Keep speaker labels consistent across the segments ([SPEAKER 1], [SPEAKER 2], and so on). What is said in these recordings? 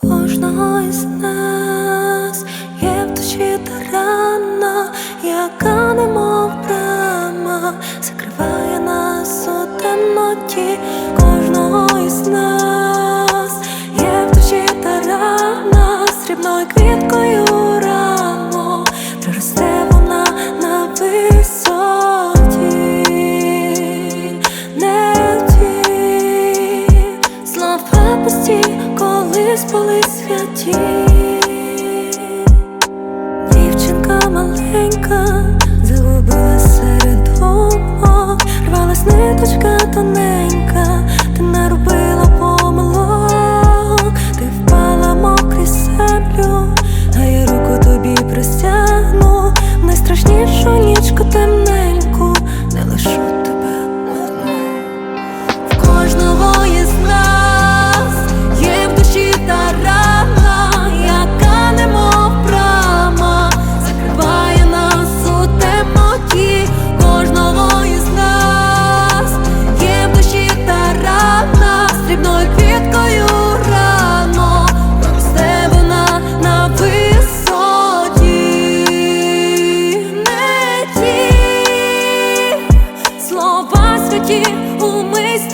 [SPEAKER 1] Кожного із нас є в душі та рана, яка немов брама, закриває нас у темноті. Кожного із нас є в душі та рана, срібною квіткою колись були святі.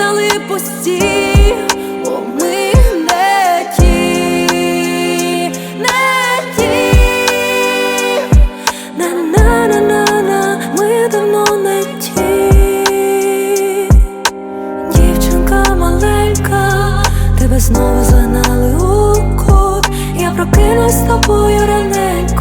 [SPEAKER 1] стали пусті, не ті, не ті на на на на на ми давно не ті. Дівчинка маленька, тебе знову загнали у кут. Я прокинусь з тобою раненько.